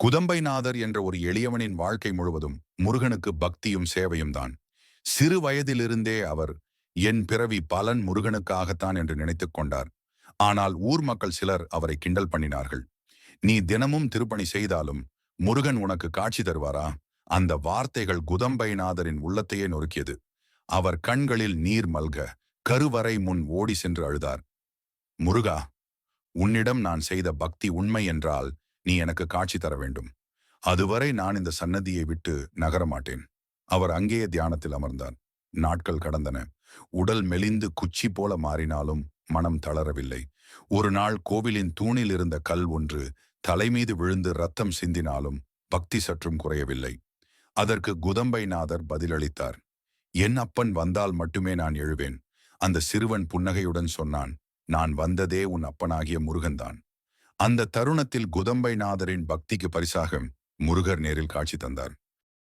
குதம்பைநாதர் என்ற ஒரு எளியவனின் வாழ்க்கை முழுவதும் முருகனுக்கு பக்தியும் சேவையும் தான். சிறு வயதிலிருந்தே அவர் என் பிறவி பலன் முருகனுக்காகத்தான் என்று நினைத்துக் கொண்டார். ஆனால் ஊர் மக்கள் சிலர் அவரை கிண்டல் பண்ணினார்கள். நீ தினமும் திருப்பணி செய்தாலும் முருகன் உனக்கு காட்சி தருவாரா? அந்த வார்த்தைகள் குதம்பைநாதரின் உள்ளத்தையே நொறுக்கியது. அவர் கண்களில் நீர் மல்க கருவறை முன் ஓடி சென்று அழுதார். முருகா உன்னிடம் நான் செய்த பக்தி உண்மை என்றால் நீ எனக்கு காட்சி தர வேண்டும். அதுவரை நான் இந்த சன்னதியை விட்டு நகரமாட்டேன். அவர் அங்கேயே தியானத்தில் அமர்ந்தார். நாட்கள் கடந்தன. உடல் மெலிந்து குச்சி போல மாறினாலும் மனம் தளரவில்லை. ஒரு நாள் கோவிலின் தூணில் இருந்த கல் ஒன்று தலைமீது விழுந்து ரத்தம் சிந்தினாலும் பக்தி சற்றும் குறையவில்லை. அதற்கு குதம்பைநாதர் பதிலளித்தார். என் அப்பன் வந்தால் மட்டுமே நான் எழுவேன். அந்த சிறுவன் புன்னகையுடன் சொன்னான். நான் வந்ததே உன் அப்பனாகிய முருகன்தான். அந்த தருணத்தில் குதம்பைநாதரின் பக்திக்கு பரிசாக முருகர் நேரில் காட்சி தந்தார்.